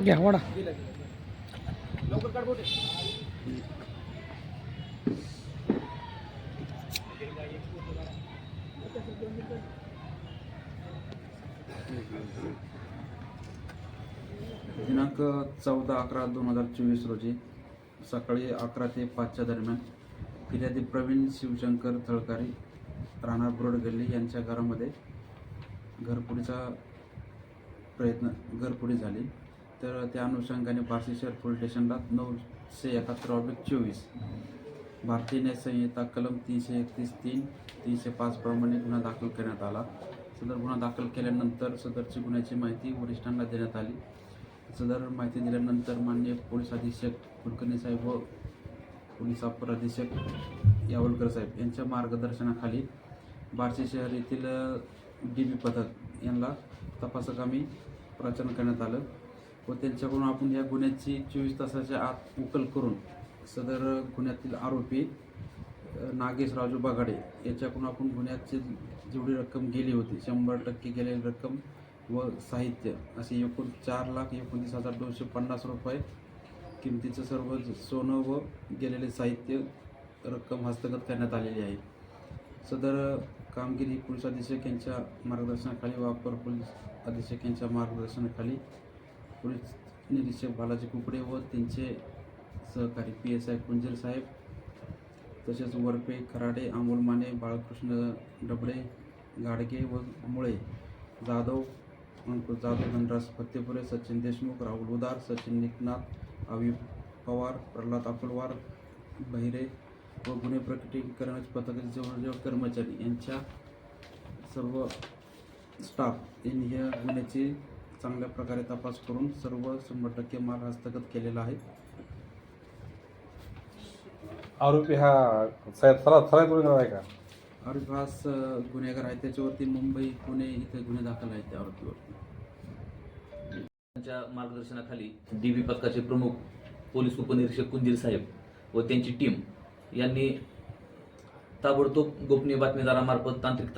घ्या वडा दिनांक चौदा अकरा दोन हजार चोवीस रोजी सकाळी अकरा ते पाचच्या दरम्यान फिर्यादी प्रवीण शिवशंकर थळकारी राहणार ब्रोड गल्ली यांच्या घरामध्ये घरपुडीचा प्रयत्न घरपुडी झाली. तर त्या अनुषंगाने बार्शी शहर पोलीस स्टेशनला नऊशे एकाहत्तर ऑब्लिक चोवीस. भारतीय न्यायसंहिता कलम तीनशे एकतीस तीन तीनशे पाचप्रमाणे गुन्हा दाखल करण्यात आला. सदर गुन्हा दाखल केल्यानंतर सदरची गुन्ह्याची माहिती वरिष्ठांना देण्यात आली. सदर माहिती दिल्यानंतर मान्य पोलीस अधीक्षक कुलकर्णी साहेब व पोलीस अपर अधीक्षक यावलकर साहेब यांच्या मार्गदर्शनाखाली बार्शी शहर येथील डी बी पथक यांना तपासकामी प्रचार करण्यात आलं. व त्यांच्याकडून आपण या गुन्ह्याची चोवीस तासाच्या आत उकल करून सदर गुन्ह्यातील आरोपी नागेश राजू बागाडे याच्याकडून आपण गुन्ह्याची जेवढी रक्कम गेली होती शंभर टक्के गेलेली रक्कम व साहित्य असे एकूण चार लाख एकोणतीस हजार दोनशे पन्नास रुपये किमतीचं सर्व सोनं व गेलेले साहित्य रक्कम हस्तगत करण्यात आलेली आहे. सदर कामगिरी पोलीस अधीक्षक यांच्या मार्गदर्शनाखाली व अपर पोलीस अधीक्षक यांच्या मार्गदर्शनाखाली पोलीस निरीक्षक बालाजी कुकडे व त्यांचे सहकारी पी एस आय कुंजर साहेब तसेच वरपे खराडे अमोल माने बाळकृष्ण डबडे गाडगे व मुळे जाधव अंकुश जाधव धनराज फत्तेपुरे सचिन देशमुख राहुल उदार सचिन निकनाथ अवि पवार प्रल्हाद अकोलवार बहिरे व गुन्हे प्रकटीकरण पथकाचे जवळजवळ कर्मचारी यांच्या सर्व स्टाफ यांनी या गुन्ह्याची चांगल्या प्रकारे तपास करून सर्व शंभर टक्के माल हस्तगत केलेला आहे. आरोपी हा साहेब सरा गुन्हेगार आहे का? आरोपी हा स- गुन्हेगार आहे. त्याच्यावरती मुंबई पुणे इथे गुन्हे दाखल आहेत त्या आरोपीवरती. त्यांच्या मार्गदर्शनाखाली डी बी पथकाचे प्रमुख पोलीस उपनिरीक्षक कुंजीर साहेब व त्यांची टीम यांनी ताबडतोब गोपनीय बातमीदारामार्फत तांत्रिक